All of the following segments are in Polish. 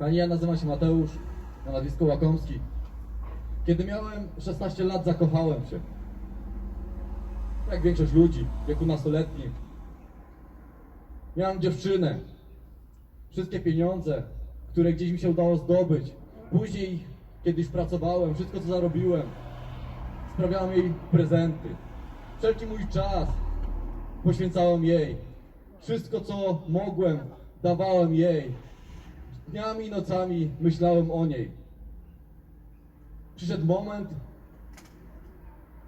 Pani, ja nazywam się Mateusz, na nazwisko Łakomski. Kiedy miałem 16 lat, zakochałem się. Jak większość ludzi w wieku nastoletnim. Miałem dziewczynę. Wszystkie pieniądze, które gdzieś mi się udało zdobyć. Później, kiedy już pracowałem, wszystko co zarobiłem, sprawiałem jej prezenty. Wszelki mój czas poświęcałem jej. Wszystko co mogłem, dawałem jej. Dniami i nocami myślałem o niej. Przyszedł moment,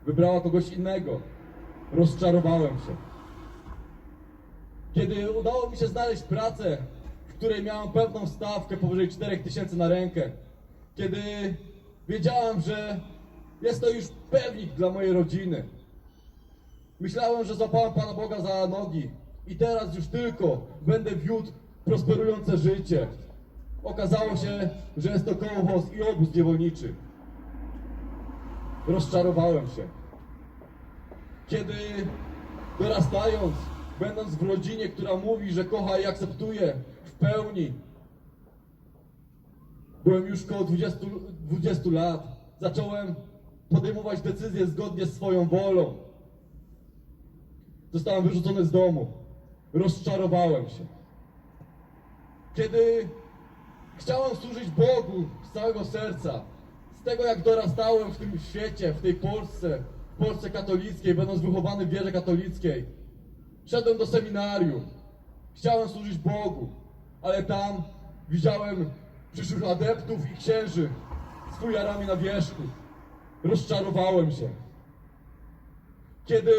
wybrała kogoś innego. Rozczarowałem się. Kiedy udało mi się znaleźć pracę, w której miałem pewną stawkę powyżej 4000 na rękę, kiedy wiedziałem, że jest to już pewnik dla mojej rodziny, myślałem, że złapałem Pana Boga za nogi i teraz już tylko będę wiódł prosperujące życie. Okazało się, że jest to kołowóz i obóz niewolniczy. Rozczarowałem się. Kiedy dorastając, będąc w rodzinie, która mówi, że kocha i akceptuje w pełni, byłem już koło 20, 20 lat, zacząłem podejmować decyzje zgodnie z swoją wolą. Zostałem wyrzucony z domu. Rozczarowałem się. Kiedy chciałem służyć Bogu z całego serca, z tego jak dorastałem w tym świecie, w tej Polsce, w Polsce katolickiej, będąc wychowany w wierze katolickiej, szedłem do seminarium. Chciałem służyć Bogu, ale tam widziałem przyszłych adeptów i księży z fujarami na wierzchu. Rozczarowałem się. Kiedy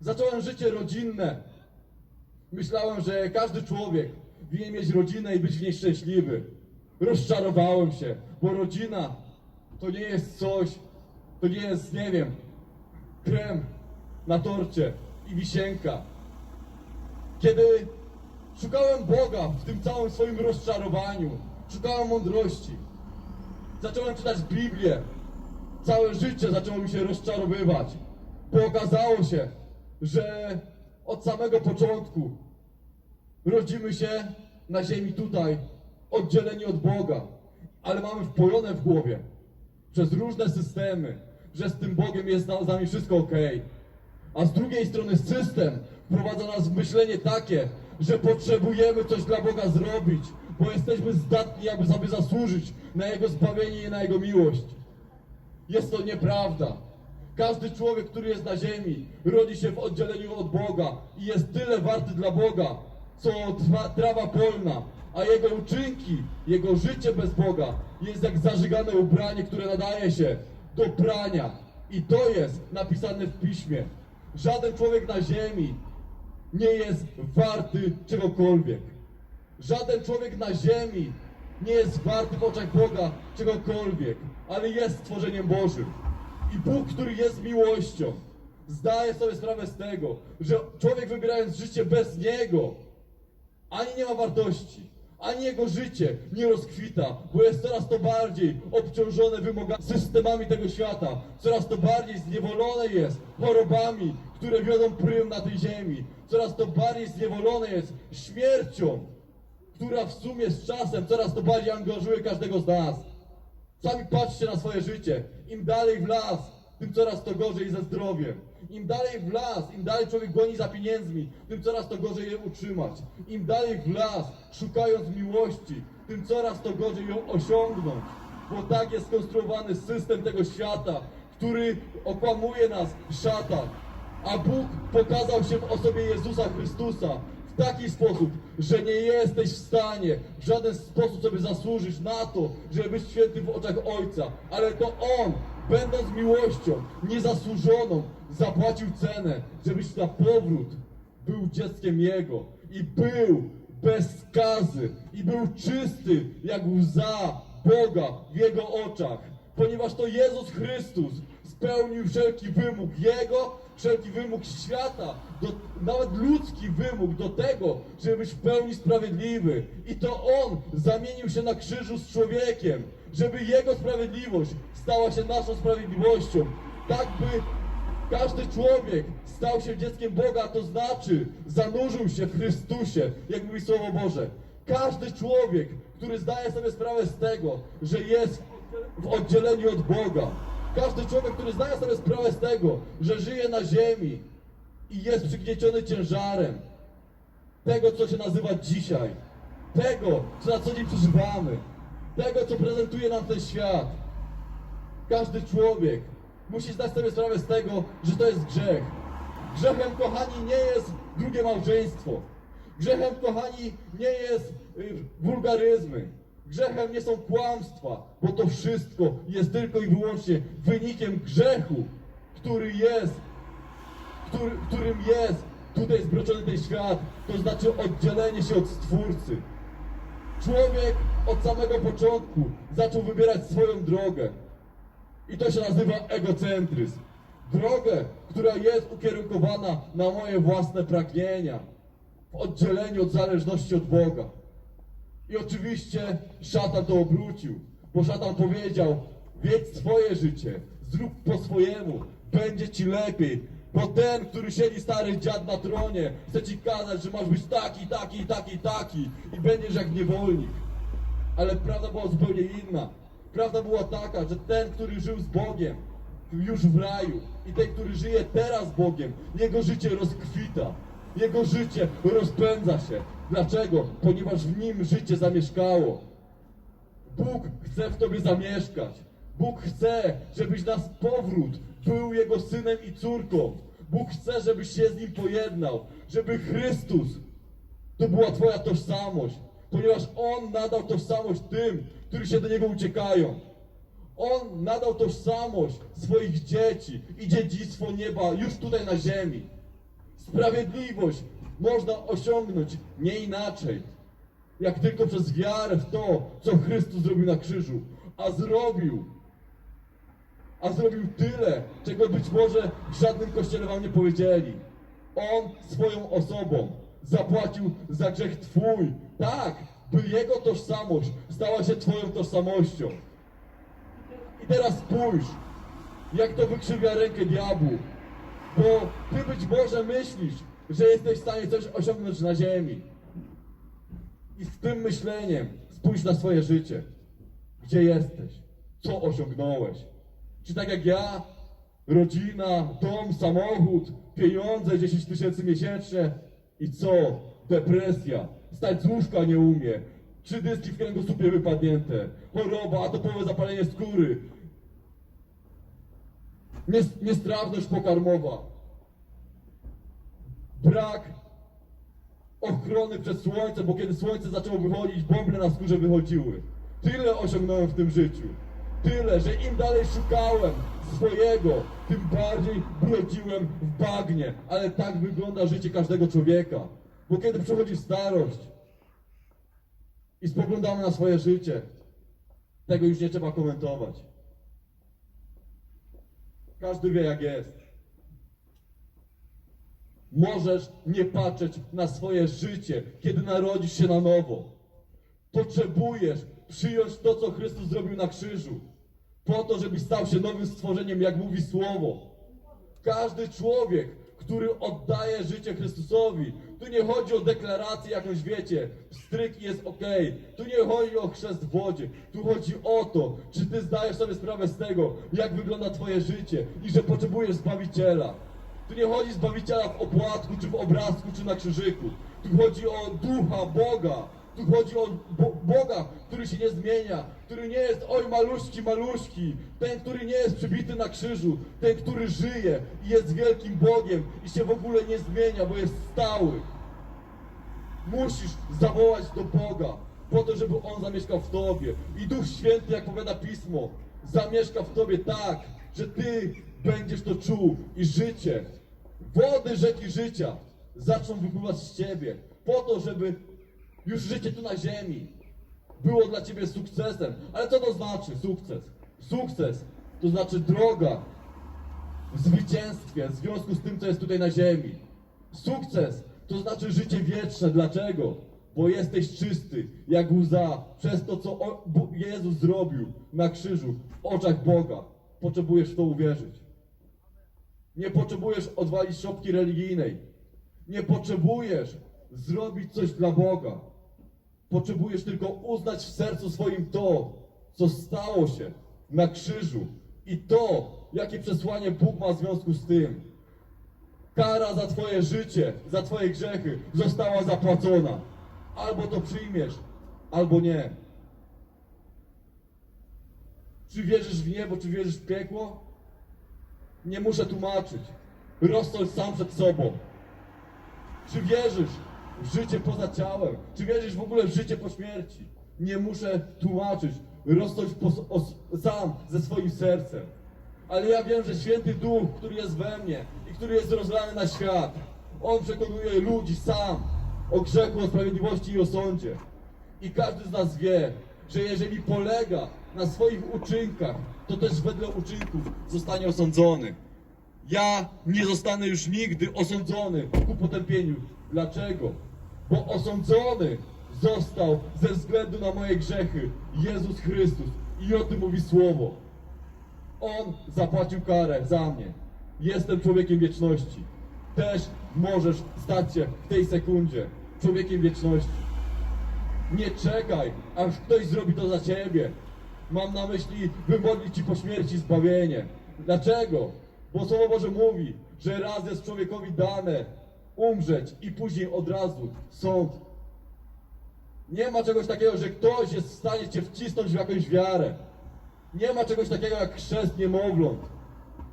zacząłem życie rodzinne, myślałem, że każdy człowiek winien mieć rodzinę i być w niej szczęśliwy. Rozczarowałem się, bo rodzina to nie jest coś, to nie jest, nie wiem, krem na torcie i wisienka. Kiedy szukałem Boga w tym całym swoim rozczarowaniu, szukałem mądrości, zacząłem czytać Biblię, całe życie zaczęło mi się rozczarowywać, bo okazało się, że od samego początku rodzimy się na ziemi tutaj, oddzieleni od Boga, ale mamy wpojone w głowie przez różne systemy, że z tym Bogiem jest z nami wszystko ok. A z drugiej strony system wprowadza nas w myślenie takie, że potrzebujemy coś dla Boga zrobić, bo jesteśmy zdatni, aby sobie zasłużyć na Jego zbawienie i na Jego miłość. Jest to nieprawda. Każdy człowiek, który jest na ziemi, rodzi się w oddzieleniu od Boga i jest tyle warty dla Boga, co trwa, trawa polna, a jego uczynki, jego życie bez Boga jest jak zażygane ubranie, które nadaje się do prania. I to jest napisane w piśmie. Żaden człowiek na ziemi nie jest warty czegokolwiek. Żaden człowiek na ziemi nie jest warty w oczach Boga czegokolwiek, ale jest stworzeniem Bożym. I Bóg, który jest miłością, zdaje sobie sprawę z tego, że człowiek wybierając życie bez Niego, ani nie ma wartości, ani jego życie nie rozkwita, bo jest coraz to bardziej obciążone wymogami, systemami tego świata, coraz to bardziej zniewolone jest chorobami, które wiodą prym na tej ziemi, coraz to bardziej zniewolone jest śmiercią, która w sumie z czasem coraz to bardziej angażuje każdego z nas. Sami patrzcie na swoje życie. Im dalej w las, tym coraz to gorzej ze zdrowiem. Im dalej w las, im dalej człowiek goni za pieniędzmi, tym coraz to gorzej je utrzymać. Im dalej w las, szukając miłości, tym coraz to gorzej ją osiągnąć. Bo tak jest skonstruowany system tego świata, który okłamuje nas w szatach. A Bóg pokazał się w osobie Jezusa Chrystusa w taki sposób, że nie jesteś w stanie w żaden sposób sobie zasłużyć na to, żeby być święty w oczach Ojca, ale to On, będąc miłością niezasłużoną, zapłacił cenę, żebyś na powrót był dzieckiem Jego i był bez skazy i był czysty jak łza Boga w Jego oczach, ponieważ to Jezus Chrystus spełnił wszelki wymóg Jego, wszelki wymóg świata, do, nawet ludzki wymóg do tego, żeby być w pełni sprawiedliwy. I to On zamienił się na krzyżu z człowiekiem, żeby Jego sprawiedliwość stała się naszą sprawiedliwością. Tak by każdy człowiek stał się dzieckiem Boga, to znaczy zanurzył się w Chrystusie, jak mówi Słowo Boże. Każdy człowiek, który zdaje sobie sprawę z tego, że jest w oddzieleniu od Boga, każdy człowiek, który zdaje sobie sprawę z tego, że żyje na ziemi i jest przygnieciony ciężarem tego, co się nazywa dzisiaj, tego, co na co dzień przeżywamy, tego, co prezentuje nam ten świat. Każdy człowiek musi zdać sobie sprawę z tego, że to jest grzech. Grzechem, kochani, nie jest drugie małżeństwo. Grzechem, kochani, nie jest y, wulgaryzmy. Grzechem nie są kłamstwa, bo to wszystko jest tylko i wyłącznie wynikiem grzechu, który jest, który, którym jest tutaj zbroczony ten świat, to znaczy oddzielenie się od Stwórcy. Człowiek od samego początku zaczął wybierać swoją drogę. I to się nazywa egocentryzm. Drogę, która jest ukierunkowana na moje własne pragnienia, w oddzieleniu od zależności od Boga. I oczywiście szatan to obrócił, bo szatan powiedział: Wiedz swoje życie, zrób po swojemu, będzie ci lepiej. Bo ten, który siedzi stary dziad na tronie, chce ci kazać, że masz być taki, taki, taki, taki i będziesz jak niewolnik. Ale prawda była zupełnie inna. Prawda była taka, że ten, który żył z Bogiem, już w raju i ten, który żyje teraz z Bogiem, jego życie rozkwita. Jego życie rozpędza się. Dlaczego? Ponieważ w nim życie zamieszkało. Bóg chce w tobie zamieszkać. Bóg chce, żebyś na powrót był Jego synem i córką. Bóg chce, żebyś się z Nim pojednał. Żeby Chrystus to była Twoja tożsamość. Ponieważ On nadał tożsamość tym, którzy się do Niego uciekają. On nadał tożsamość swoich dzieci i dziedzictwo nieba już tutaj na ziemi. Sprawiedliwość można osiągnąć nie inaczej, jak tylko przez wiarę w to, co Chrystus zrobił na krzyżu. A zrobił, a zrobił tyle, czego być może w żadnym kościele wam nie powiedzieli. On swoją osobą zapłacił za grzech Twój. Tak, by Jego tożsamość stała się Twoją tożsamością. I teraz spójrz, jak to wykrzywia rękę diabłu. Bo Ty być może myślisz, że jesteś w stanie coś osiągnąć na ziemi. I z tym myśleniem spójrz na swoje życie. Gdzie jesteś? Co osiągnąłeś? Czy tak jak ja, rodzina, dom, samochód, pieniądze, 10 tysięcy miesięcznie i co? Depresja, stać z łóżka nie umie, trzy dyski w kręgosłupie wypadnięte, choroba, atopowe zapalenie skóry, niestrawność pokarmowa, brak ochrony przed słońcem, bo kiedy słońce zaczęło wychodzić, bąble na skórze wychodziły. Tyle osiągnąłem w tym życiu. Tyle, że im dalej szukałem swojego, tym bardziej brodziłem w bagnie. Ale tak wygląda życie każdego człowieka. Bo kiedy przychodzi starość i spoglądamy na swoje życie, tego już nie trzeba komentować. Każdy wie jak jest. Możesz nie patrzeć na swoje życie, kiedy narodzisz się na nowo. Potrzebujesz przyjąć to, co Chrystus zrobił na krzyżu. Po to, żebyś stał się nowym stworzeniem, jak mówi Słowo. Każdy człowiek, który oddaje życie Chrystusowi, tu nie chodzi o deklarację jakąś, wiecie, stryk jest okej. Tu nie chodzi o chrzest w wodzie. Tu chodzi o to, czy ty zdajesz sobie sprawę z tego, jak wygląda twoje życie i że potrzebujesz Zbawiciela. Tu nie chodzi Zbawiciela w opłatku, czy w obrazku, czy na krzyżyku. Tu chodzi o Ducha Boga. Tu chodzi o Bo Boga, który się nie zmienia, który nie jest oj maluśki, maluśki, ten, który nie jest przybity na krzyżu, ten, który żyje i jest wielkim Bogiem i się w ogóle nie zmienia, bo jest stały. Musisz zawołać do Boga po to, żeby On zamieszkał w Tobie. I Duch Święty, jak powiada Pismo, zamieszka w Tobie tak, że Ty będziesz to czuł i życie, wody rzeki życia zaczną wypływać z Ciebie po to, żeby już życie tu na ziemi było dla Ciebie sukcesem. Ale co to znaczy sukces? Sukces to znaczy droga w zwycięstwie w związku z tym, co jest tutaj na ziemi. Sukces to znaczy życie wieczne. Dlaczego? Bo jesteś czysty, jak łza, przez to, co Jezus zrobił na krzyżu w oczach Boga. Potrzebujesz w to uwierzyć. Nie potrzebujesz odwalić szopki religijnej. Nie potrzebujesz zrobić coś dla Boga. Potrzebujesz tylko uznać w sercu swoim to, co stało się na krzyżu i to, jakie przesłanie Bóg ma w związku z tym. Kara za Twoje życie, za Twoje grzechy została zapłacona. Albo to przyjmiesz, albo nie. Czy wierzysz w niebo, czy wierzysz w piekło? Nie muszę tłumaczyć. Rozsądź sam przed sobą. Czy wierzysz życie poza ciałem? Czy wierzysz w ogóle w życie po śmierci? Nie muszę tłumaczyć. Os- sam ze swoim sercem. Ale ja wiem, że święty duch, który jest we mnie i który jest rozlany na świat, on przekonuje ludzi sam o grzechu, o sprawiedliwości i o sądzie. I każdy z nas wie, że jeżeli polega na swoich uczynkach, to też wedle uczynków zostanie osądzony. Ja nie zostanę już nigdy osądzony ku potępieniu. Dlaczego? Bo osądzony został ze względu na moje grzechy Jezus Chrystus. I o tym mówi Słowo. On zapłacił karę za mnie. Jestem człowiekiem wieczności. Też możesz stać się w tej sekundzie człowiekiem wieczności. Nie czekaj, aż ktoś zrobi to za ciebie. Mam na myśli wymodlić ci po śmierci zbawienie. Dlaczego? Bo Słowo Boże mówi, że raz jest człowiekowi dane umrzeć i później od razu sąd. Nie ma czegoś takiego, że ktoś jest w stanie cię wcisnąć w jakąś wiarę. Nie ma czegoś takiego jak chrzest niemowląt,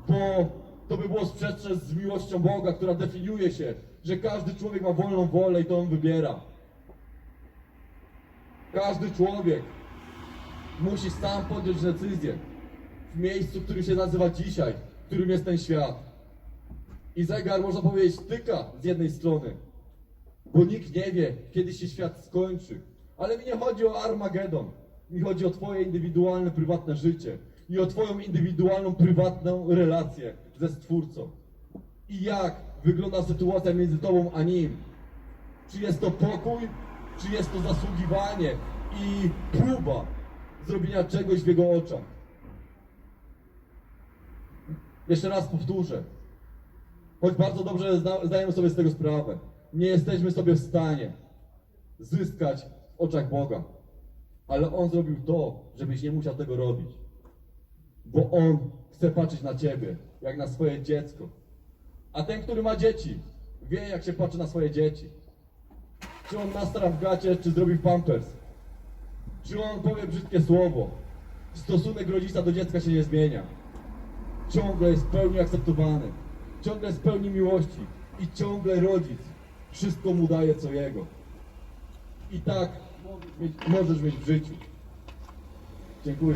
bo to by było sprzeczne z miłością Boga, która definiuje się, że każdy człowiek ma wolną wolę i to on wybiera. Każdy człowiek musi sam podjąć decyzję w miejscu, który się nazywa dzisiaj, którym jest ten świat. I zegar, można powiedzieć, tyka z jednej strony, bo nikt nie wie, kiedy się świat skończy. Ale mi nie chodzi o Armagedon. Mi chodzi o Twoje indywidualne, prywatne życie i o Twoją indywidualną, prywatną relację ze Stwórcą. I jak wygląda sytuacja między Tobą a Nim? Czy jest to pokój, czy jest to zasługiwanie i próba zrobienia czegoś w Jego oczach? Jeszcze raz powtórzę. Choć bardzo dobrze zdajemy sobie z tego sprawę. Nie jesteśmy sobie w stanie zyskać w oczach Boga. Ale On zrobił to, żebyś nie musiał tego robić. Bo On chce patrzeć na Ciebie, jak na swoje dziecko. A ten, który ma dzieci, wie, jak się patrzy na swoje dzieci. Czy on nastra w gacie, czy zrobi pampers. Czy on powie brzydkie słowo. Stosunek rodzica do dziecka się nie zmienia. Ciągle jest w pełni akceptowany. Ciągle jest w pełni miłości. I ciągle rodzic wszystko mu daje co jego. I tak możesz mieć, możesz mieć w życiu. Dziękuję.